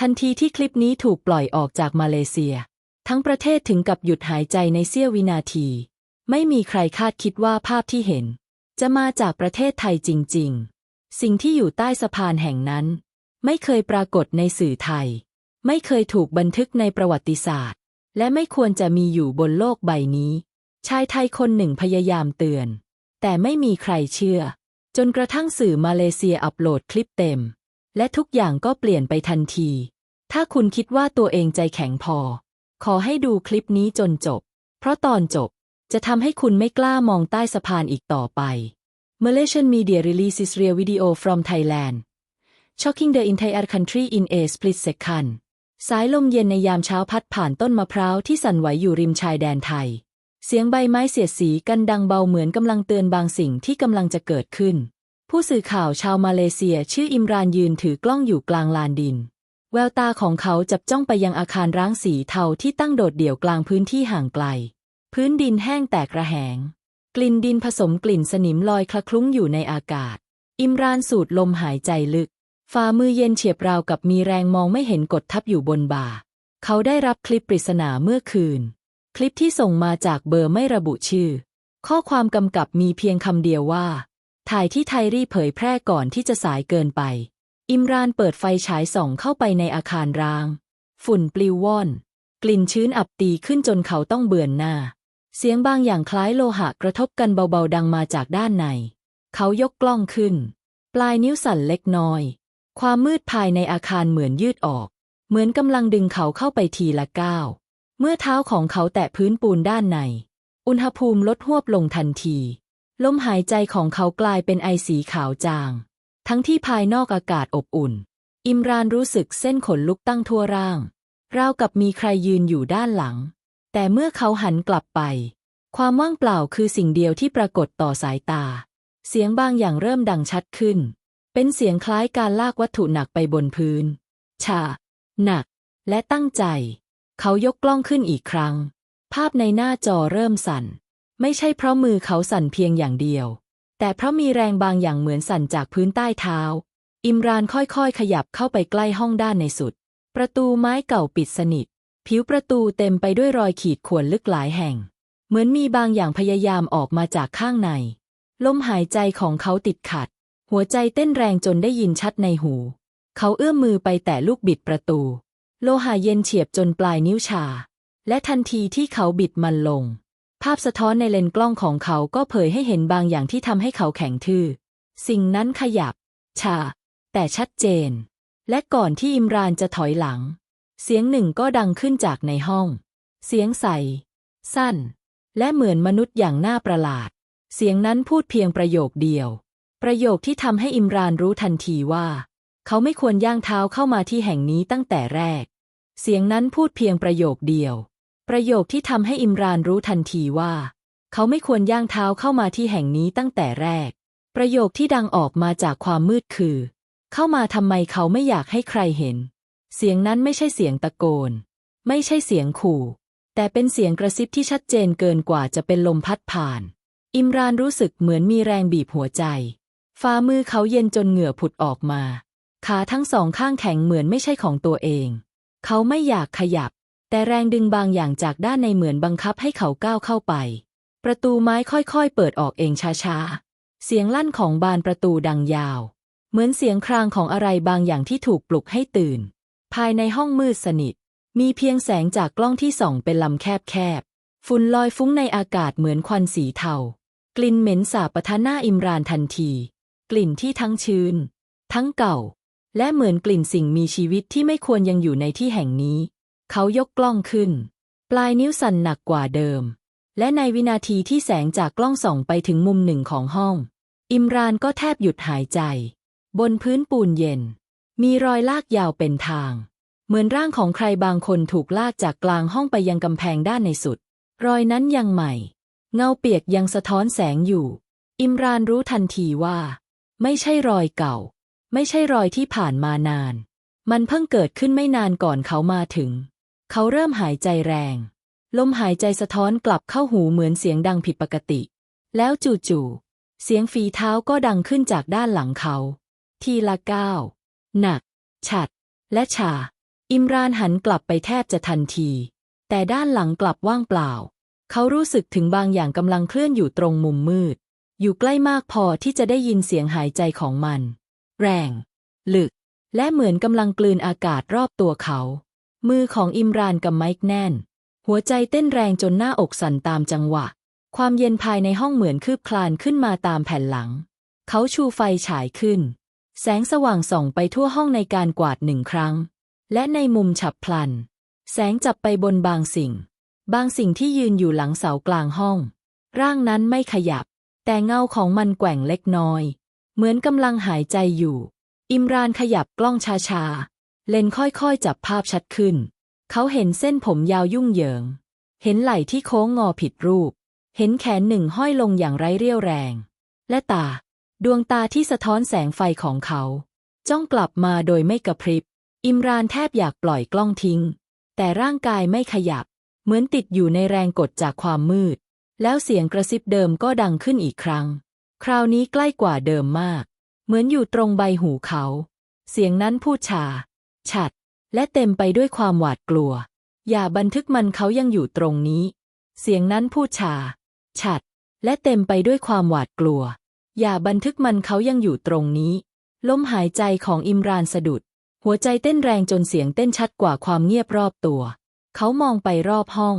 ทันทีที่คลิปนี้ถูกปล่อยออกจากมาเลเซีย ทั้งประเทศถึงกับหยุดหายใจในเสี้ยววินาที ไม่มีใครคาดคิดว่าภาพที่เห็น จะมาจากประเทศไทยจริง ๆ สิ่งที่อยู่ใต้สะพานแห่งนั้น ไม่เคยปรากฏในสื่อไทย ไม่เคยถูกบันทึกในประวัติศาสตร์ และไม่ควรจะมีอยู่บนโลกใบนี้ ชายไทยคนหนึ่งพยายามเตือน แต่ไม่มีใครเชื่อ จนกระทั่งสื่อมาเลเซียอัปโหลดคลิปเต็ม และทุกอย่างก็เปลี่ยนไปทันที ถ้าคุณคิดว่าตัวเองใจแข็งพอ ขอให้ดูคลิปนี้จนจบ เพราะตอนจบจะทำให้คุณไม่กล้ามองใต้สะพานอีกต่อไป Malaysian media releases real video from Thailand shocking the entire country in a split second สายลมเย็นในยามเช้าพัดผ่านต้นมะพร้าวที่สั่นไหวอยู่ริมชายแดนไทย เสียงใบไม้เสียดสีกันดังเบาเหมือนกำลังเตือนบางสิ่งที่กำลังจะเกิดขึ้น ผู้สื่อข่าวชาวมาเลเซียชื่ออิมรานยืนถือกล้องอยู่กลางลานดิน แววตาของเขาจับจ้องไปยังอาคารร้างสีเทาที่ตั้งโดดเดี่ยวกลางพื้นที่ห่างไกล พื้นดินแห้งแตกระแหง กลิ่นดินผสมกลิ่นสนิมลอยคละคลุ้งอยู่ในอากาศ อิมรานสูดลมหายใจลึก ฝ่ามือเย็นเฉียบราวกับมีแรงมองไม่เห็นกดทับอยู่บนบ่า เขาได้รับคลิปปริศนาเมื่อคืน คลิปที่ส่งมาจากเบอร์ไม่ระบุชื่อ ข้อความกำกับมีเพียงคำเดียวว่า ถ่ายที่ไทยรีเผยแพร่ก่อนที่จะสายเกินไป อิมรานเปิดไฟฉายส่องเข้าไปในอาคารร้าง ฝุ่นปลิวว่อน กลิ่นชื้นอับตีขึ้นจนเขาต้องเบือนหน้า เสียงบางอย่างคล้ายโลหะกระทบกันเบาๆดังมาจากด้านใน เขายกกล้องขึ้น ปลายนิ้วสั่นเล็กน้อย ความมืดภายในอาคารเหมือนยืดออก เหมือนกำลังดึงเขาเข้าไปทีละก้าว เมื่อเท้าของเขาแตะพื้นปูนด้านใน อุณหภูมิลดหวบลงทันที ลมหายใจของเขากลายเป็นไอสีขาวจาง ทั้งที่ภายนอกอากาศอบอุ่น อิมรานรู้สึกเส้นขนลุกตั้งทั่วร่าง ราวกับมีใครยืนอยู่ด้านหลัง แต่เมื่อเขาหันกลับไป ความว่างเปล่าคือสิ่งเดียวที่ปรากฏต่อสายตา เสียงบางอย่างเริ่มดังชัดขึ้น เป็นเสียงคล้ายการลากวัตถุหนักไปบนพื้น ชา หนัก และตั้งใจ เขายกกล้องขึ้นอีกครั้ง ภาพในหน้าจอเริ่มสั่น ไม่ใช่เพราะมือเขาสั่นเพียงอย่างเดียว แต่เพราะมีแรงบางอย่างเหมือนสั่นจากพื้นใต้เท้า อิมรานค่อยๆ ขยับเข้าไปใกล้ห้องด้านในสุด ประตูไม้เก่าปิดสนิท ผิวประตูเต็มไปด้วยรอยขีดข่วนลึกหลายแห่ง เหมือนมีบางอย่างพยายามออกมาจากข้างใน ลมหายใจของเขาติดขัด หัวใจเต้นแรงจนได้ยินชัดในหู เขาเอื้อมมือไปแตะลูกบิดประตู โลหะเย็นเฉียบจนปลายนิ้วชา และทันทีที่เขาบิดมันลง ภาพสะท้อนในเลนส์กล้องของเขาก็เผยให้เห็นบางอย่างที่ทำให้เขาแข็งทื่อ สิ่งนั้นขยับชาแต่ชัดเจน และก่อนที่อิมรานจะถอยหลัง เสียงหนึ่งก็ดังขึ้นจากในห้อง เสียงใส สั้น และเหมือนมนุษย์อย่างน่าประหลาด เสียงนั้นพูดเพียงประโยคเดียว ประโยคที่ทำให้อิมรานรู้ทันทีว่า เขาไม่ควรย่างเท้าเข้ามาที่แห่งนี้ตั้งแต่แรก เสียงนั้นพูดเพียงประโยคเดียว ประโยคที่ทำให้อิมรานรู้ทันทีว่า เขาไม่ควรย่างเท้าเข้ามาที่แห่งนี้ตั้งแต่แรก ประโยคที่ดังออกมาจากความมืดคือ เข้ามาทำไมเขาไม่อยากให้ใครเห็น เสียงนั้นไม่ใช่เสียงตะโกน ไม่ใช่เสียงขู่ แต่เป็นเสียงกระซิบที่ชัดเจนเกินกว่าจะเป็นลมพัดผ่าน อิมรานรู้สึกเหมือนมีแรงบีบหัวใจฝ่ามือเขาเย็นจนเหงื่อผุดออกมา ขาทั้งสองข้างแข็งเหมือนไม่ใช่ของตัวเอง เขาไม่อยากขยับ แต่แรงดึงบางอย่างจากด้านในเหมือนบังคับให้เขาก้าวเข้าไป ประตูไม้ค่อยๆ เปิดออกเองช้าๆ เสียงลั่นของบานประตูดังยาว เหมือนเสียงครางของอะไรบางอย่างที่ถูกปลุกให้ตื่น ภายในห้องมืดสนิท มีเพียงแสงจากกล้องที่ส่องเป็นลำแคบๆ ฝุ่นลอยฟุ้งในอากาศเหมือนควันสีเทา กลิ่นเหม็นสาบปะทะหน้าอิมรานทันที กลิ่นที่ทั้งชื้น ทั้งเก่า และเหมือนกลิ่นสิ่งมีชีวิตที่ไม่ควรยังอยู่ในที่แห่งนี้ เขายกกล้องขึ้น ปลายนิ้วสั่นหนักกว่าเดิม และในวินาทีที่แสงจากกล้องส่องไปถึงมุมหนึ่งของห้อง อิมรานก็แทบหยุดหายใจ บนพื้นปูนเย็น มีรอยลากยาวเป็นทาง เหมือนร่างของใครบางคนถูกลากจากกลางห้องไปยังกำแพงด้านในสุด รอยนั้นยังใหม่ เงาเปียกยังสะท้อนแสงอยู่ อิมรานรู้ทันทีว่า ไม่ใช่รอยเก่า ไม่ใช่รอยที่ผ่านมานาน มันเพิ่งเกิดขึ้นไม่นานก่อนเขามาถึง เขาเริ่มหายใจแรง ลมหายใจสะท้อนกลับเข้าหูเหมือนเสียงดังผิดปกติ แล้วจู่ๆเสียงฝีเท้าก็ดังขึ้นจากด้านหลังเขา ทีละก้าวหนัก ฉัด และชา อิมรานหันกลับไปแทบจะทันที แต่ด้านหลังกลับว่างเปล่า เขารู้สึกถึงบางอย่างกำลังเคลื่อนอยู่ตรงมุมมืด อยู่ใกล้มากพอที่จะได้ยินเสียงหายใจของมัน แรง ลึก และเหมือนกำลังกลืนอากาศรอบตัวเขา มือของอิมรานกำไม้แน่น หัวใจเต้นแรงจนหน้าอกสั่นตามจังหวะ ความเย็นภายในห้องเหมือนคืบคลานขึ้นมาตามแผ่นหลัง เขาชูไฟฉายขึ้น แสงสว่างส่องไปทั่วห้องในการกวาดหนึ่งครั้ง และในมุมฉับพลัน แสงจับไปบนบางสิ่ง บางสิ่งที่ยืนอยู่หลังเสากลางห้อง ร่างนั้นไม่ขยับ แต่เงาของมันแกว่งเล็กน้อย เหมือนกำลังหายใจอยู่ อิมรานขยับกล้องช้าๆ เลนค่อยๆจับภาพชัดขึ้น เขาเห็นเส้นผมยาวยุ่งเหยิง เห็นไหล่ที่โค้งงอผิดรูป เห็นแขนหนึ่งห้อยลงอย่างไร้เรี่ยวแรง และตา ดวงตาที่สะท้อนแสงไฟของเขา จ้องกลับมาโดยไม่กระพริบ อิมรานแทบอยากปล่อยกล้องทิ้ง แต่ร่างกายไม่ขยับ เหมือนติดอยู่ในแรงกดจากความมืด แล้วเสียงกระซิบเดิมก็ดังขึ้นอีกครั้ง คราวนี้ใกล้กว่าเดิมมาก เหมือนอยู่ตรงใบหูเขา เสียงนั้นพูดชา ฉัด และเต็มไปด้วยความหวาดกลัว อย่าบันทึกมันเขายังอยู่ตรงนี้ เสียงนั้นพูดชา ฉัด และเต็มไปด้วยความหวาดกลัว อย่าบันทึกมันเขายังอยู่ตรงนี้ ลมหายใจของอิมรานสะดุด หัวใจเต้นแรงจนเสียงเต้นชัดกว่าความเงียบรอบตัว เขามองไปรอบห้อง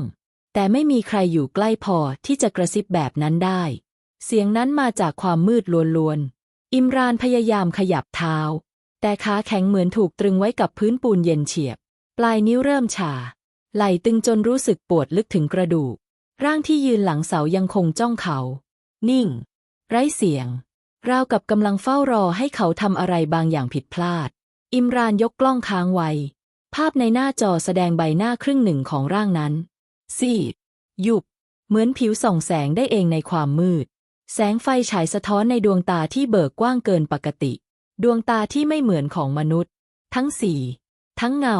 แต่ไม่มีใครอยู่ใกล้พอที่จะกระซิบแบบนั้นได้ เสียงนั้นมาจากความมืดล้วนๆ อิมรานพยายามขยับเท้า แต่ขาแข็งเหมือนถูกตรึงไว้กับพื้นปูนเย็นเฉียบ ปลายนิ้วเริ่มชา ไหล่ตึงจนรู้สึกปวดลึกถึงกระดูก ร่างที่ยืนหลังเสายังคงจ้องเขา นิ่ง ไร้เสียง ราวกับกำลังเฝ้ารอให้เขาทำอะไรบางอย่างผิดพลาด อิมรานยกกล้องค้างไว้ ภาพในหน้าจอแสดงใบหน้าครึ่งหนึ่งของร่างนั้น ซีด ยุบ เหมือนผิวส่องแสงได้เองในความมืด แสงไฟฉายสะท้อนในดวงตาที่เบิกกว้างเกินปกติ ดวงตาที่ไม่เหมือนของมนุษย์ ทั้งสี ทั้งเงา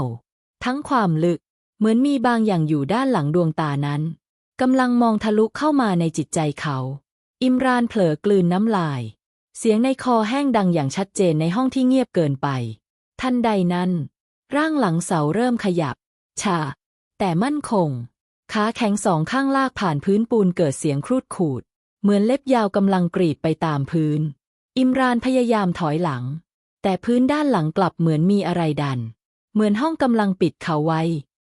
ทั้งความลึก เหมือนมีบางอย่างอยู่ด้านหลังดวงตานั้นกำลังมองทะลุเข้ามาในจิตใจเขา อิมรานเผลอกลืนน้ำลาย เสียงในคอแห้งดังอย่างชัดเจนในห้องที่เงียบเกินไป ทันใดนั้น ร่างหลังเสาเริ่มขยับชาแต่มั่นคง ขาแข็งสองข้างลากผ่านพื้นปูนเกิดเสียงครูดขูด เหมือนเล็บยาวกำลังกรีดไปตามพื้น อิมรานพยายามถอยหลัง แต่พื้นด้านหลังกลับเหมือนมีอะไรดัน เหมือนห้องกำลังปิดเขาไว้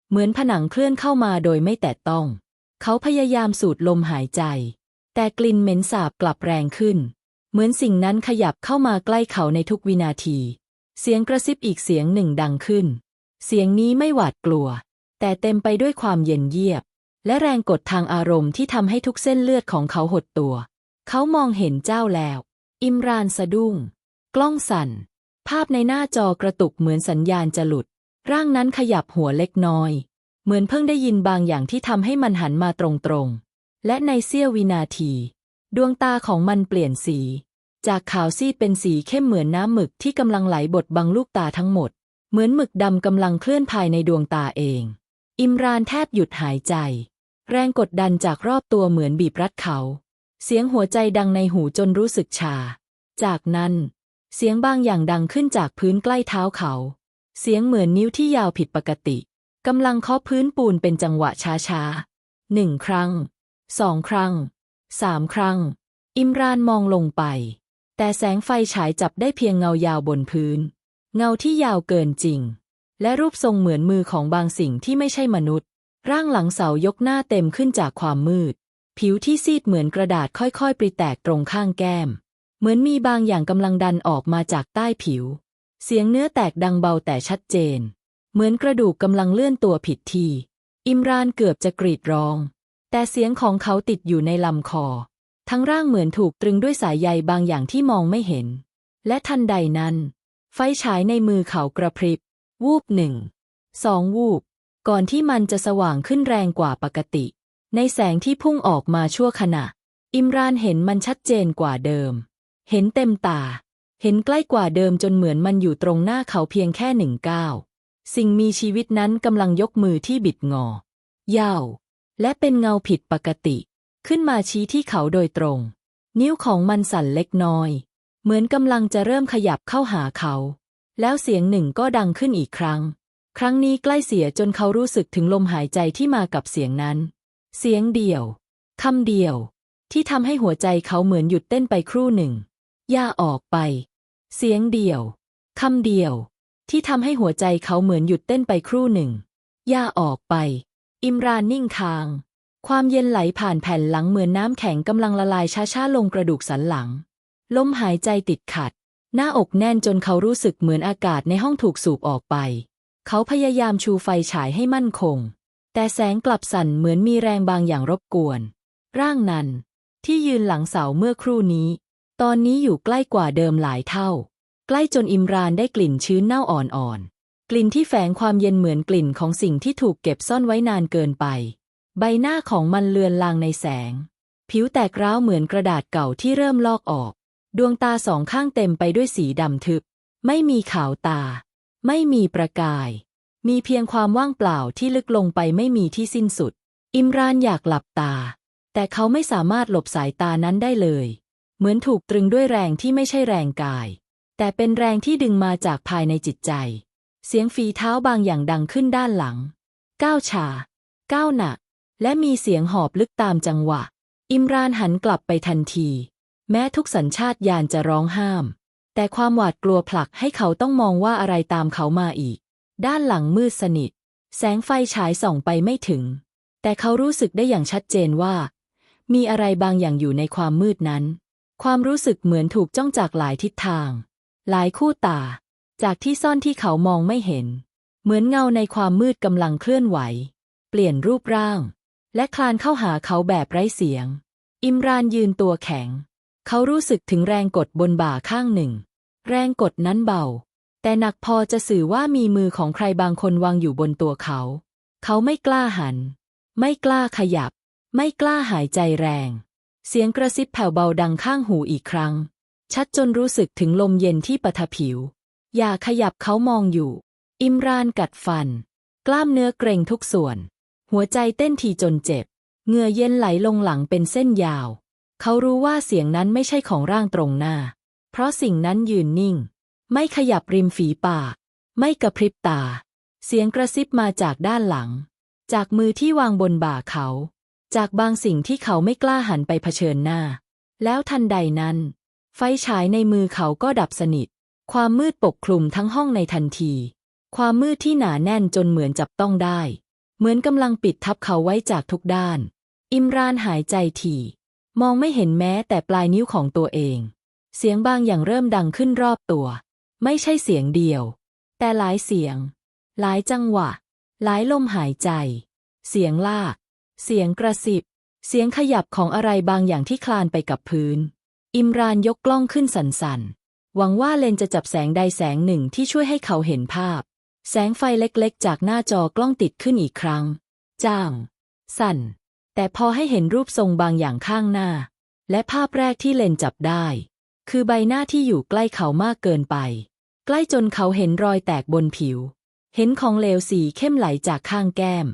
เหมือนผนังเคลื่อนเข้ามาโดยไม่แตะต้อง เขาพยายามสูดลมหายใจ แต่กลิ่นเหม็นสาบกลับแรงขึ้น เหมือนสิ่งนั้นขยับเข้ามาใกล้เขาในทุกวินาที เสียงกระซิบอีกเสียงหนึ่งดังขึ้น เสียงนี้ไม่หวาดกลัว แต่เต็มไปด้วยความเย็นเยียบ และแรงกดทางอารมณ์ที่ทำให้ทุกเส้นเลือดของเขาหดตัว เขามองเห็นเจ้าแล้ว อิมรานสะดุ้ง กล้องสั่น ภาพในหน้าจอกระตุกเหมือนสัญญาณจะหลุด ร่างนั้นขยับหัวเล็กน้อย เหมือนเพิ่งได้ยินบางอย่างที่ทำให้มันหันมาตรงๆ และในเสี้ยววินาที ดวงตาของมันเปลี่ยนสี จากขาวซีดเป็นสีเข้มเหมือนน้ำหมึกที่กำลังไหลบดบังลูกตาทั้งหมด เหมือนหมึกดำกำลังเคลื่อนภายในดวงตาเอง อิมรานแทบหยุดหายใจ แรงกดดันจากรอบตัวเหมือนบีบรัดเขา เสียงหัวใจดังในหูจนรู้สึกชา จากนั้น เสียงบางอย่างดังขึ้นจากพื้นใกล้เท้าเขา เสียงเหมือนนิ้วที่ยาวผิดปกติกำลังเคาะพื้นปูนเป็นจังหวะช้าๆหนึ่งครั้งสองครั้งสามครั้ง อิมรานมองลงไป แต่แสงไฟฉายจับได้เพียงเงายาวบนพื้น เงาที่ยาวเกินจริง และรูปทรงเหมือนมือของบางสิ่งที่ไม่ใช่มนุษย์ ร่างหลังเสายกหน้าเต็มขึ้นจากความมืด ผิวที่ซีดเหมือนกระดาษค่อยๆ ปริแตกตรงข้างแก้ม เหมือนมีบางอย่างกำลังดันออกมาจากใต้ผิว เสียงเนื้อแตกดังเบาแต่ชัดเจน เหมือนกระดูกกำลังเลื่อนตัวผิดที อิมรานเกือบจะกรีดร้อง แต่เสียงของเขาติดอยู่ในลำคอ ทั้งร่างเหมือนถูกตรึงด้วยสายใยบางอย่างที่มองไม่เห็น และทันใดนั้น ไฟฉายในมือเขากระพริบ วูบหนึ่ง สองวูบ ก่อนที่มันจะสว่างขึ้นแรงกว่าปกติ ในแสงที่พุ่งออกมาชั่วขณะ อิมรานเห็นมันชัดเจนกว่าเดิม เห็นเต็มตา เห็นใกล้กว่าเดิมจนเหมือนมันอยู่ตรงหน้าเขาเพียงแค่หนึ่งก้าวสิ่งมีชีวิตนั้นกำลังยกมือที่บิดงอ ยาว และเป็นเงาผิดปกติ ขึ้นมาชี้ที่เขาโดยตรง นิ้วของมันสั่นเล็กน้อย เหมือนกำลังจะเริ่มขยับเข้าหาเขา แล้วเสียงหนึ่งก็ดังขึ้นอีกครั้ง ครั้งนี้ใกล้เสียจนเขารู้สึกถึงลมหายใจที่มากับเสียงนั้น เสียงเดียวคำเดียว ที่ทำให้หัวใจเขาเหมือนหยุดเต้นไปครู่หนึ่ง ย่าออกไป เสียงเดียวคำเดียว ที่ทำให้หัวใจเขาเหมือนหยุดเต้นไปครู่หนึ่ง ย่าออกไป อิมรานนิ่งทาง ความเย็นไหลผ่านแผ่นหลังเหมือนน้ำแข็งกำลังละลายช้าๆลงกระดูกสันหลัง ลมหายใจติดขัด หน้าอกแน่นจนเขารู้สึกเหมือนอากาศในห้องถูกสูบออกไป เขาพยายามชูไฟฉายให้มั่นคง แต่แสงกลับสั่นเหมือนมีแรงบางอย่างรบกวน ร่างนั้นที่ยืนหลังเสาเมื่อครู่นี้ ตอนนี้อยู่ใกล้กว่าเดิมหลายเท่า ใกล้จนอิมรานได้กลิ่นชื้นเน่าอ่อนๆ กลิ่นที่แฝงความเย็นเหมือนกลิ่นของสิ่งที่ถูกเก็บซ่อนไว้นานเกินไป ใบหน้าของมันเลือนลางในแสง ผิวแตกร้าวเหมือนกระดาษเก่าที่เริ่มลอกออก ดวงตาสองข้างเต็มไปด้วยสีดำทึบ ไม่มีขาวตา ไม่มีประกาย มีเพียงความว่างเปล่าที่ลึกลงไปไม่มีที่สิ้นสุด อิมรานอยากหลับตา แต่เขาไม่สามารถหลบสายตานั้นได้เลย เหมือนถูกตรึงด้วยแรงที่ไม่ใช่แรงกาย แต่เป็นแรงที่ดึงมาจากภายในจิตใจ เสียงฝีเท้าบางอย่างดังขึ้นด้านหลัง ก้าวช้าก้าวหนัก และมีเสียงหอบลึกตามจังหวะ อิมรานหันกลับไปทันที แม้ทุกสัญชาตญาณจะร้องห้าม แต่ความหวาดกลัวผลักให้เขาต้องมองว่าอะไรตามเขามาอีก ด้านหลังมืดสนิท แสงไฟฉายส่องไปไม่ถึง แต่เขารู้สึกได้อย่างชัดเจนว่า มีอะไรบางอย่างอยู่ในความมืดนั้น ความรู้สึกเหมือนถูกจ้องจากหลายทิศทาง หลายคู่ตา จากที่ซ่อนที่เขามองไม่เห็น เหมือนเงาในความมืดกำลังเคลื่อนไหว เปลี่ยนรูปร่าง และคลานเข้าหาเขาแบบไร้เสียง อิมรานยืนตัวแข็ง เขารู้สึกถึงแรงกดบนบ่าข้างหนึ่ง แรงกดนั้นเบา แต่หนักพอจะสื่อว่ามีมือของใครบางคนวางอยู่บนตัวเขา เขาไม่กล้าหัน ไม่กล้าขยับ ไม่กล้าหายใจแรง เสียงกระซิบแผ่วเบาดังข้างหูอีกครั้ง ชัดจนรู้สึกถึงลมเย็นที่ปะทะผิว อย่าขยับเขามองอยู่ อิมรานกัดฟัน กล้ามเนื้อเกรงทุกส่วน หัวใจเต้นทีจนเจ็บเหงื่อเย็นไหลลงหลังเป็นเส้นยาว เขารู้ว่าเสียงนั้นไม่ใช่ของร่างตรงหน้า เพราะสิ่งนั้นยืนนิ่ง ไม่ขยับริมฝีปาก ไม่กระพริบตา เสียงกระซิบมาจากด้านหลัง จากมือที่วางบนบ่าเขา จากบางสิ่งที่เขาไม่กล้าหันไปเผชิญหน้า แล้วทันใดนั้น ไฟฉายในมือเขาก็ดับสนิท ความมืดปกคลุมทั้งห้องในทันที ความมืดที่หนาแน่นจนเหมือนจับต้องได้ เหมือนกำลังปิดทับเขาไว้จากทุกด้าน อิมรานหายใจถี่ มองไม่เห็นแม้แต่ปลายนิ้วของตัวเอง เสียงบางอย่างเริ่มดังขึ้นรอบตัว ไม่ใช่เสียงเดียว แต่หลายเสียง หลายจังหวะ หลายลมหายใจ เสียงลาก เสียงกระสิบ เสียงขยับของอะไรบางอย่างที่คลานไปกับพื้น อิมรานยกกล้องขึ้นสันๆหวังว่าเลนจะจับแสงใดแสงหนึ่งที่ช่วยให้เขาเห็นภาพ แสงไฟเล็กๆ จากหน้าจอกล้องติดขึ้นอีกครั้ง จ้าง สั่น แต่พอให้เห็นรูปทรงบางอย่างข้างหน้า และภาพแรกที่เลนจับได้ คือใบหน้าที่อยู่ใกล้เขามากเกินไป ใกล้จนเขาเห็นรอยแตกบนผิว เห็นของเหลวสีเข้มไหลจากข้างแก้ม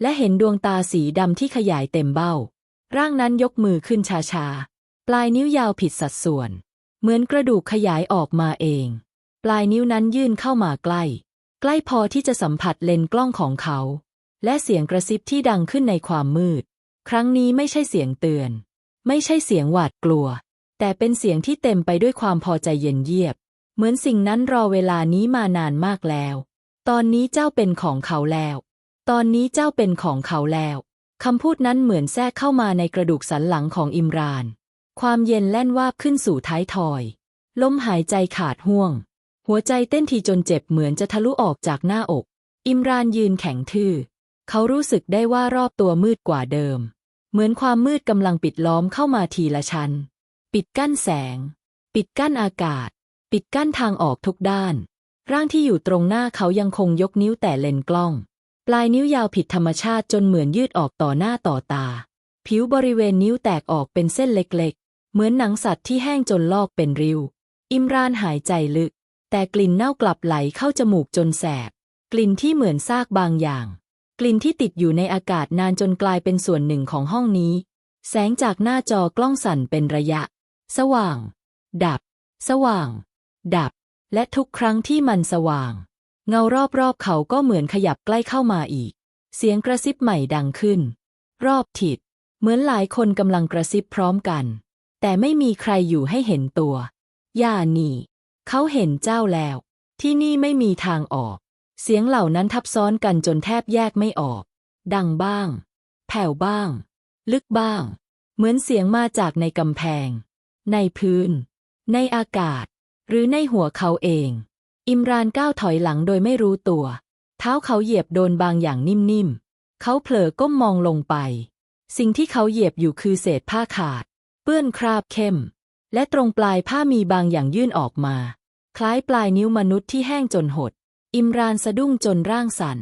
และเห็นดวงตาสีดำที่ขยายเต็มเบ้า ร่างนั้นยกมือขึ้นช้าๆ ปลายนิ้วยาวผิดสัดส่วน เหมือนกระดูกขยายออกมาเอง ปลายนิ้วนั้นยื่นเข้ามาใกล้ ใกล้พอที่จะสัมผัสเลนกล้องของเขา และเสียงกระซิบที่ดังขึ้นในความมืด ครั้งนี้ไม่ใช่เสียงเตือน ไม่ใช่เสียงหวาดกลัว แต่เป็นเสียงที่เต็มไปด้วยความพอใจเย็นเยียบ เหมือนสิ่งนั้นรอเวลานี้มานานมากแล้ว ตอนนี้เจ้าเป็นของเขาแล้ว ตอนนี้เจ้าเป็นของเขาแล้วคำพูดนั้นเหมือนแทรกเข้ามาในกระดูกสันหลังของอิมราน ความเย็นแล่นวาบขึ้นสู่ท้ายทอย ลมหายใจขาดห่วง หัวใจเต้นทีจนเจ็บเหมือนจะทะลุออกจากหน้าอก อิมรานยืนแข็งทื่อ เขารู้สึกได้ว่ารอบตัวมืดกว่าเดิม เหมือนความมืดกำลังปิดล้อมเข้ามาทีละชั้น ปิดกั้นแสง ปิดกั้นอากาศ ปิดกั้นทางออกทุกด้าน ร่างที่อยู่ตรงหน้าเขายังคงยกนิ้วแต่เลนกล้อง ปลายนิ้วยาวผิดธรรมชาติจนเหมือนยืดออกต่อหน้าต่อตา ผิวบริเวณนิ้วแตกออกเป็นเส้นเล็กๆ เหมือนหนังสัตว์ที่แห้งจนลอกเป็นริ้ว อิมรานหายใจลึก แต่กลิ่นเน่ากลับไหลเข้าจมูกจนแสบ กลิ่นที่เหมือนซากบางอย่าง กลิ่นที่ติดอยู่ในอากาศนานจนกลายเป็นส่วนหนึ่งของห้องนี้ แสงจากหน้าจอกล้องสั่นเป็นระยะ สว่าง ดับ สว่าง ดับ และทุกครั้งที่มันสว่าง เงารอบๆเขาก็เหมือนขยับใกล้เข้ามาอีก เสียงกระซิบใหม่ดังขึ้น รอบทิศเหมือนหลายคนกำลังกระซิบพร้อมกัน แต่ไม่มีใครอยู่ให้เห็นตัวย่านี่ เขาเห็นเจ้าแล้ว ที่นี่ไม่มีทางออก เสียงเหล่านั้นทับซ้อนกันจนแทบแยกไม่ออก ดังบ้าง แผ่วบ้าง ลึกบ้าง เหมือนเสียงมาจากในกำแพง ในพื้น ในอากาศ หรือในหัวเขาเอง อิมรานก้าวถอยหลังโดยไม่รู้ตัว เท้าเขาเหยียบโดนบางอย่างนิ่มๆ เขาเผลอก้มมองลงไป สิ่งที่เขาเหยียบอยู่คือเศษผ้าขาด เปื้อนคราบเข้ม และตรงปลายผ้ามีบางอย่างยื่นออกมา คล้ายปลายนิ้วมนุษย์ที่แห้งจนหด อิมรานสะดุ้งจนร่างสั่น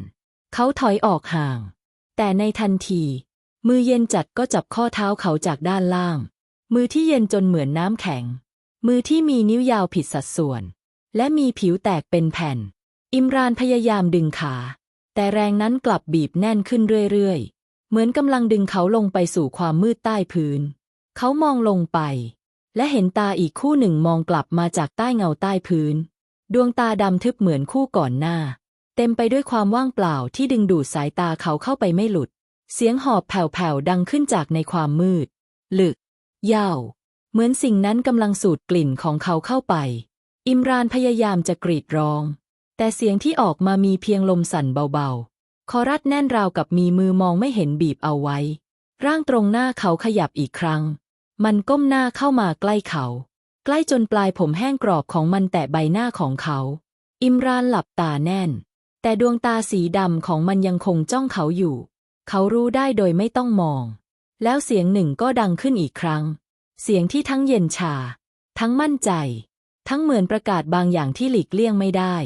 เขาถอยออกห่าง แต่ในทันที มือเย็นจัดก็จับข้อเท้าเขาจากด้านล่าง มือที่เย็นจนเหมือนน้ำแข็ง มือที่มีนิ้วยาวผิดสัดส่วน และมีผิวแตกเป็นแผ่น อิมรานพยายามดึงขา แต่แรงนั้นกลับบีบแน่นขึ้นเรื่อยๆ เหมือนกำลังดึงเขาลงไปสู่ความมืดใต้พื้น เขามองลงไป และเห็นตาอีกคู่หนึ่งมองกลับมาจากใต้เงาใต้พื้น ดวงตาดำทึบเหมือนคู่ก่อนหน้า เต็มไปด้วยความว่างเปล่าที่ดึงดูดสายตาเขาเข้าไปไม่หลุด เสียงหอบแผ่วๆดังขึ้นจากในความมืด ลึกยาวเหมือนสิ่งนั้นกำลังสูดกลิ่นของเขาเข้าไป อิมรานพยายามจะกรีดร้อง แต่เสียงที่ออกมามีเพียงลมสั่นเบาๆ คอรัดแน่นราวกับมีมือมองไม่เห็นบีบเอาไว้ ร่างตรงหน้าเขาขยับอีกครั้ง มันก้มหน้าเข้ามาใกล้เขา ใกล้จนปลายผมแห้งกรอบของมันแตะใบหน้าของเขา อิมรานหลับตาแน่น แต่ดวงตาสีดำของมันยังคงจ้องเขาอยู่ เขารู้ได้โดยไม่ต้องมอง แล้วเสียงหนึ่งก็ดังขึ้นอีกครั้ง เสียงที่ทั้งเย็นชา ทั้งมั่นใจ ทั้งเหมือนประกาศบางอย่างที่หลีกเลี่ยงไม่ได้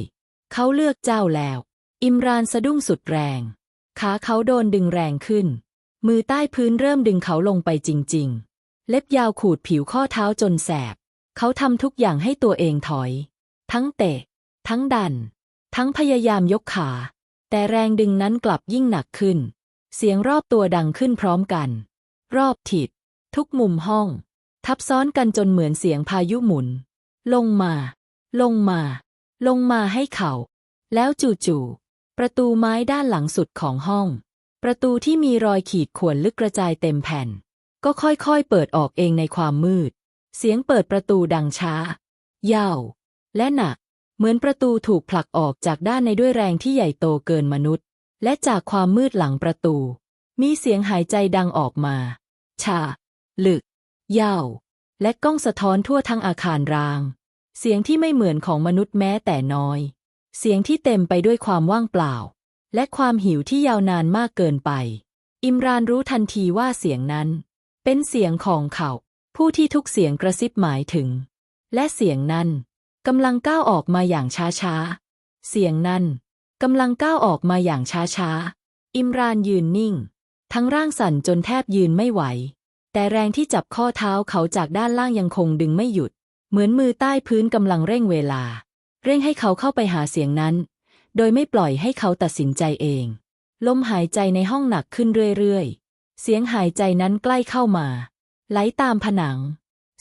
เขาเลือกเจ้าแล้ว อิมรานสะดุ้งสุดแรง ขาเขาโดนดึงแรงขึ้น มือใต้พื้นเริ่มดึงเขาลงไปจริง ๆ เล็บยาวขูดผิวข้อเท้าจนแสบ เขาทำทุกอย่างให้ตัวเองถอย ทั้งเตะ ทั้งดัน ทั้งพยายามยกขา แต่แรงดึงนั้นกลับยิ่งหนักขึ้น เสียงรอบตัวดังขึ้นพร้อมกัน รอบทิศทุกมุมห้อง ทับซ้อนกันจนเหมือนเสียงพายุหมุน ลงมา ลงมา ลงมาให้เขา แล้วจู่ๆประตูไม้ด้านหลังสุดของห้อง ประตูที่มีรอยขีดข่วนลึกกระจายเต็มแผ่น ก็ค่อยๆเปิดออกเองในความมืด เสียงเปิดประตูดังช้า เยาและหนัก เหมือนประตูถูกผลักออกจากด้านในด้วยแรงที่ใหญ่โตเกินมนุษย์ และจากความมืดหลังประตู มีเสียงหายใจดังออกมา ชา ลึก เยา และกล้องสะท้อนทั่วทั้งอาคารราง เสียงที่ไม่เหมือนของมนุษย์แม้แต่น้อย เสียงที่เต็มไปด้วยความว่างเปล่า และความหิวที่ยาวนานมากเกินไป อิมรานรู้ทันทีว่าเสียงนั้น เป็นเสียงของเขา ผู้ที่ทุกเสียงกระซิบหมายถึง และเสียงนั้นกำลังก้าวออกมาอย่างช้าๆ เสียงนั้นกำลังก้าวออกมาอย่างช้าๆ อิมรานยืนนิ่ง ทั้งร่างสั่นจนแทบยืนไม่ไหว แต่แรงที่จับข้อเท้าเขาจากด้านล่างยังคงดึงไม่หยุด เหมือนมือใต้พื้นกำลังเร่งเวลา เร่งให้เขาเข้าไปหาเสียงนั้น โดยไม่ปล่อยให้เขาตัดสินใจเอง ลมหายใจในห้องหนักขึ้นเรื่อยๆ เสียงหายใจนั้นใกล้เข้ามา ไหลตามผนัง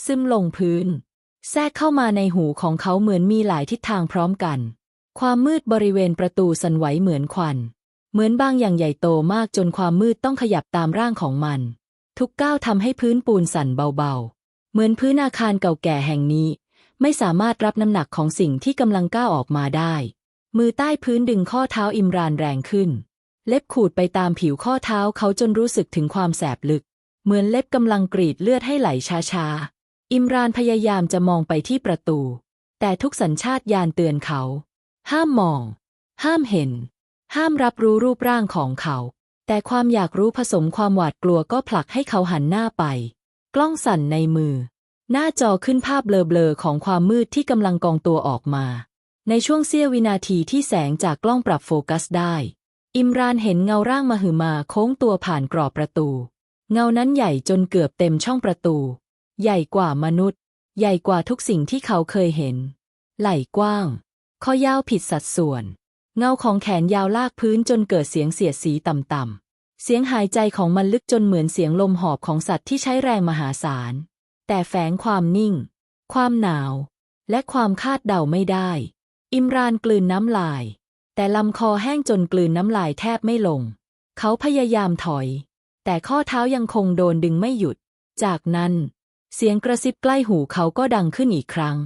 ซึมลงพื้น แทรกเข้ามาในหูของเขาเหมือนมีหลายทิศทางพร้อมกัน ความมืดบริเวณประตูสั่นไหวเหมือนควัน เหมือนบางอย่างใหญ่โตมากจนความมืดต้องขยับตามร่างของมัน ทุกก้าวทำให้พื้นปูนสั่นเบาๆ เหมือนพื้นอาคารเก่าแก่แห่งนี้ ไม่สามารถรับน้ำหนักของสิ่งที่กำลังก้าวออกมาได้ มือใต้พื้นดึงข้อเท้าอิมรานแรงขึ้น เล็บขูดไปตามผิวข้อเท้าเขาจนรู้สึกถึงความแสบลึก เหมือนเล็บกำลังกรีดเลือดให้ไหลช้าๆ อิมรานพยายามจะมองไปที่ประตู แต่ทุกสัญชาตญาณเตือนเขา ห้ามมอง ห้ามเห็น ห้ามรับรู้รูปร่างของเขา แต่ความอยากรู้ผสมความหวาดกลัวก็ผลักให้เขาหันหน้าไป กล้องสั่นในมือ หน้าจอขึ้นภาพเบลอๆของความมืดที่กำลังกองตัวออกมา ในช่วงเสี้ยววินาทีที่แสงจากกล้องปรับโฟกัสได้ อิมรานเห็นเงาร่างมหึมาโค้งตัวผ่านกรอบประตู เงานั้นใหญ่จนเกือบเต็มช่องประตู ใหญ่กว่ามนุษย์ ใหญ่กว่าทุกสิ่งที่เขาเคยเห็น ไหล่กว้าง ข้อยาวผิดสัดส่วน เงาของแขนยาวลากพื้นจนเกิดเสียงเสียดสีต่ำๆ เสียงหายใจของมันลึกจนเหมือนเสียงลมหอบของสัตว์ที่ใช้แรงมหาศาล แต่แฝงความนิ่ง ความหนาว และความคาดเดาไม่ได้ อิมรานกลืนน้ำลาย แต่ลำคอแห้งจนกลืนน้ำลายแทบไม่ลง เขาพยายามถอย แต่ข้อเท้ายังคงโดนดึงไม่หยุด จากนั้น เสียงกระซิบใกล้หูเขาก็ดังขึ้นอีกครั้ง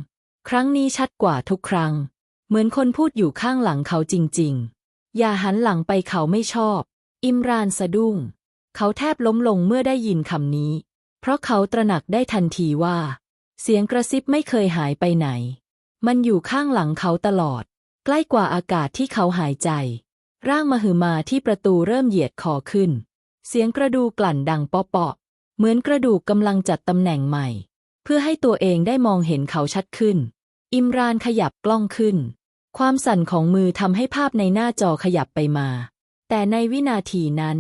ครั้งนี้ชัดกว่าทุกครั้ง เหมือนคนพูดอยู่ข้างหลังเขาจริงๆ อย่าหันหลังไปเขาไม่ชอบ อิมรานสะดุ้ง เขาแทบล้มลงเมื่อได้ยินคำนี้ เพราะเขาตระหนักได้ทันทีว่า เสียงกระซิบไม่เคยหายไปไหน มันอยู่ข้างหลังเขาตลอด ใกล้กว่าอากาศที่เขาหายใจ ร่างมหึมาที่ประตูเริ่มเหยียดคอขึ้น เสียงกระดูกกลั่นดังเปาะๆเหมือนกระดูกกำลังจัดตำแหน่งใหม่ เพื่อให้ตัวเองได้มองเห็นเขาชัดขึ้น อิมรานขยับกล้องขึ้น ความสั่นของมือทำให้ภาพในหน้าจอขยับไปมา แต่ในวินาทีนั้น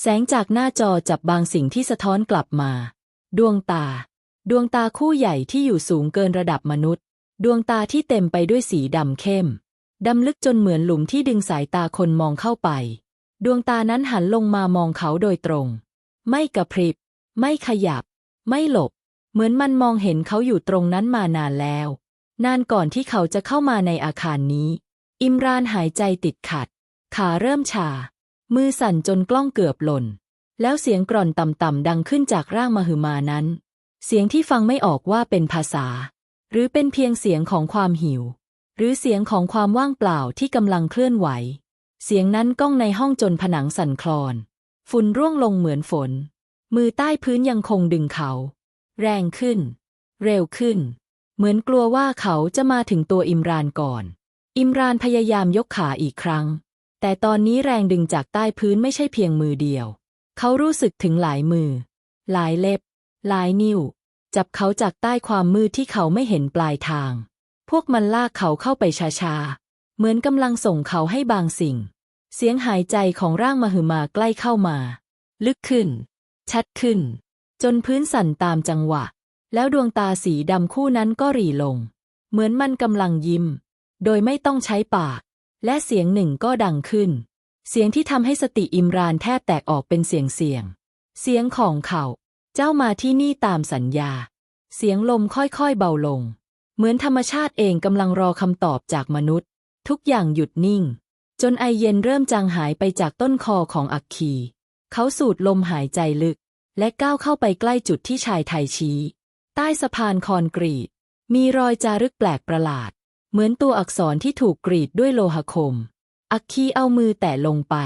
แสงจากหน้าจอจับบางสิ่งที่สะท้อนกลับมา ดวงตา ดวงตาคู่ใหญ่ที่อยู่สูงเกินระดับมนุษย์ ดวงตาที่เต็มไปด้วยสีดำเข้มดำลึกจนเหมือนหลุมที่ดึงสายตาคนมองเข้าไป ดวงตานั้นหันลงมามองเขาโดยตรง ไม่กระพริบ ไม่ขยับ ไม่หลบ เหมือนมันมองเห็นเขาอยู่ตรงนั้นมานานแล้ว นานก่อนที่เขาจะเข้ามาในอาคารนี้ อิมรานหายใจติดขัด ขาเริ่มชา มือสั่นจนกล้องเกือบหล่น แล้วเสียงกร่อนต่ำๆดังขึ้นจากร่างมหึมานั้น เสียงที่ฟังไม่ออกว่าเป็นภาษา หรือเป็นเพียงเสียงของความหิว หรือเสียงของความว่างเปล่าที่กำลังเคลื่อนไหว เสียงนั้นก้องในห้องจนผนังสั่นคลอน ฝุ่นร่วงลงเหมือนฝน มือใต้พื้นยังคงดึงเขา แรงขึ้น เร็วขึ้น เหมือนกลัวว่าเขาจะมาถึงตัวอิมรานก่อน อิมรานพยายามยกขาอีกครั้ง แต่ตอนนี้แรงดึงจากใต้พื้นไม่ใช่เพียงมือเดียว เขารู้สึกถึงหลายมือ หลายเล็บ หลายนิ้ว จับเขาจากใต้ความมืดที่เขาไม่เห็นปลายทาง พวกมันลากเขาเข้าไปช้าๆ เหมือนกำลังส่งเขาให้บางสิ่ง เสียงหายใจของร่างมหึมาใกล้เข้ามา ลึกขึ้น ชัดขึ้น จนพื้นสั่นตามจังหวะ แล้วดวงตาสีดำคู่นั้นก็หรี่ลง เหมือนมันกำลังยิ้ม โดยไม่ต้องใช้ปาก และเสียงหนึ่งก็ดังขึ้น เสียงที่ทำให้สติอิมรานแทบแตกออกเป็นเสียงเสียง เสียงของเขา เจ้ามาที่นี่ตามสัญญา เสียงลมค่อยๆเบาลง เหมือนธรรมชาติเองกำลังรอคำตอบจากมนุษย์ ทุกอย่างหยุดนิ่ง จนไอเย็นเริ่มจางหายไปจากต้นคอของอักคี เขาสูดลมหายใจลึก และก้าวเข้าไปใกล้จุดที่ชายไทยชี้ ใต้สะพานคอนกรีต มีรอยจารึกแปลกประหลาด เหมือนตัวอักษรที่ถูกกรีดด้วยโลหะคม อักคีเอามือแตะลงไป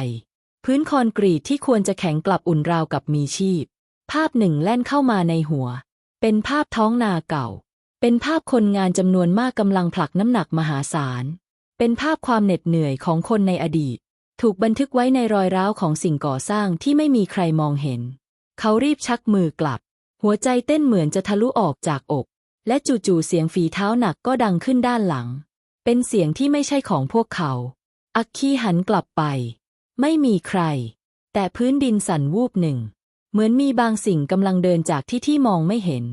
พื้นคอนกรีตที่ควรจะแข็งกลับอุ่นราวกับมีชีพ ภาพหนึ่งแล่นเข้ามาในหัว เป็นภาพท้องนาเก่า เป็นภาพคนงานจำนวนมากกำลังผลักน้ำหนักมหาศาล เป็นภาพความเหน็ดเหนื่อยของคนในอดีต ถูกบันทึกไว้ในรอยร้าวของสิ่งก่อสร้างที่ไม่มีใครมองเห็น เขารีบชักมือกลับ หัวใจเต้นเหมือนจะทะลุออกจากอก และจู่ๆเสียงฝีเท้าหนักก็ดังขึ้นด้านหลัง เป็นเสียงที่ไม่ใช่ของพวกเขา อักคีหันกลับไป ไม่มีใคร แต่พื้นดินสั่นวูบหนึ่ง เหมือนมีบางสิ่งกำลังเดินจากที่ที่มองไม่เห็น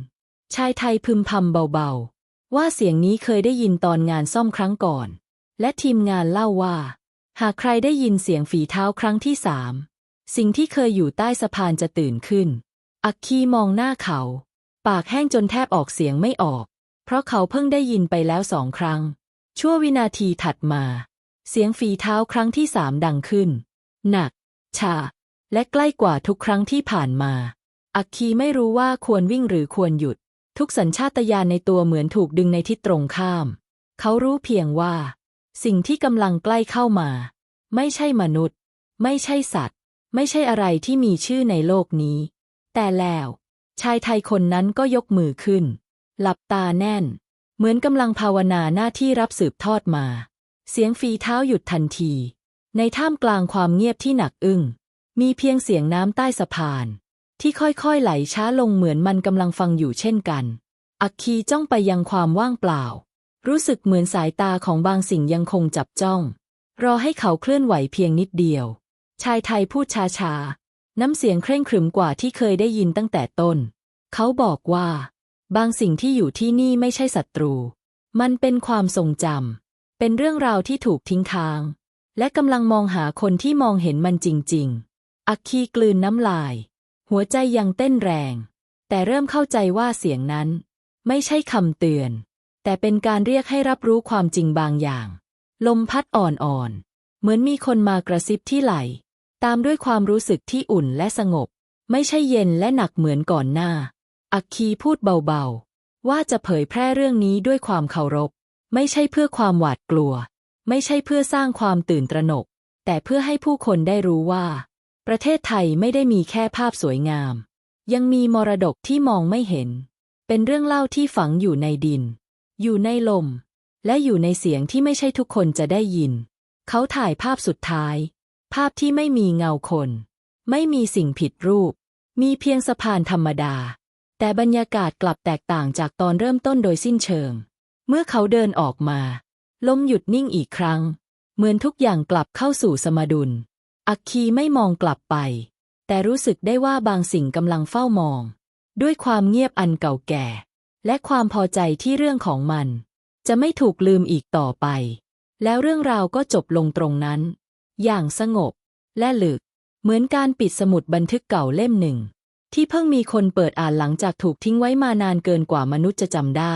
ชายไทยพึมพำเบาๆ ว่าเสียงนี้เคยได้ยินตอนงานซ่อมครั้งก่อน และทีมงานเล่าว่า หากใครได้ยินเสียงฝีเท้าครั้งที่สามสิ่งที่เคยอยู่ใต้สะพานจะตื่นขึ้น อักคีมองหน้าเขา ปากแห้งจนแทบออกเสียงไม่ออก เพราะเขาเพิ่งได้ยินไปแล้วสองครั้ง ชั่ววินาทีถัดมา เสียงฝีเท้าครั้งที่สามดังขึ้น หนัก ชา และใกล้กว่าทุกครั้งที่ผ่านมา อักคีไม่รู้ว่าควรวิ่งหรือควรหยุด ทุกสัญชาตญาณในตัวเหมือนถูกดึงในทิศตรงข้าม เขารู้เพียงว่า สิ่งที่กำลังใกล้เข้ามา ไม่ใช่มนุษย์ ไม่ใช่สัตว์ ไม่ใช่อะไรที่มีชื่อในโลกนี้ แต่แล้ว ชายไทยคนนั้นก็ยกมือขึ้น หลับตาแน่น เหมือนกำลังภาวนาหน้าที่รับสืบทอดมา เสียงฝีเท้าหยุดทันที ในท่ามกลางความเงียบที่หนักอึ้ง มีเพียงเสียงน้ำใต้สะพาน ที่ค่อยๆไหลช้าลงเหมือนมันกำลังฟังอยู่เช่นกัน อักคีจ้องไปยังความว่างเปล่า รู้สึกเหมือนสายตาของบางสิ่งยังคงจับจ้อง รอให้เขาเคลื่อนไหวเพียงนิดเดียว ชายไทยพูดช้าๆ น้ำเสียงเคร่งครึมกว่าที่เคยได้ยินตั้งแต่ต้น เขาบอกว่า บางสิ่งที่อยู่ที่นี่ไม่ใช่ศัตรู มันเป็นความทรงจำ เป็นเรื่องราวที่ถูกทิ้งค้าง และกำลังมองหาคนที่มองเห็นมันจริง ๆ อักคีกลืนน้ำลาย หัวใจยังเต้นแรง แต่เริ่มเข้าใจว่าเสียงนั้น ไม่ใช่คำเตือน แต่เป็นการเรียกให้รับรู้ความจริงบางอย่าง ลมพัดอ่อนๆ เหมือนมีคนมากระซิบที่ไหล ตามด้วยความรู้สึกที่อุ่นและสงบ ไม่ใช่เย็นและหนักเหมือนก่อนหน้า อักคีพูดเบาๆ ว่าจะเผยแพร่เรื่องนี้ด้วยความเคารพ ไม่ใช่เพื่อความหวาดกลัว ไม่ใช่เพื่อสร้างความตื่นตระหนก แต่เพื่อให้ผู้คนได้รู้ว่า ประเทศไทยไม่ได้มีแค่ภาพสวยงาม ยังมีมรดกที่มองไม่เห็น เป็นเรื่องเล่าที่ฝังอยู่ในดิน อยู่ในลม และอยู่ในเสียงที่ไม่ใช่ทุกคนจะได้ยิน เขาถ่ายภาพสุดท้าย ภาพที่ไม่มีเงาคน ไม่มีสิ่งผิดรูป มีเพียงสะพานธรรมดา แต่บรรยากาศกลับแตกต่างจากตอนเริ่มต้นโดยสิ้นเชิง เมื่อเขาเดินออกมา ลมหยุดนิ่งอีกครั้ง เหมือนทุกอย่างกลับเข้าสู่สมดุล อักคีไม่มองกลับไป แต่รู้สึกได้ว่าบางสิ่งกำลังเฝ้ามอง ด้วยความเงียบอันเก่าแก่ และความพอใจที่เรื่องของมัน จะไม่ถูกลืมอีกต่อไป แล้วเรื่องราวก็จบลงตรงนั้น อย่างสงบ และลึก เหมือนการปิดสมุดบันทึกเก่าเล่มหนึ่ง ที่เพิ่งมีคนเปิดอ่านหลังจากถูกทิ้งไว้มานานเกินกว่ามนุษย์จะจำได้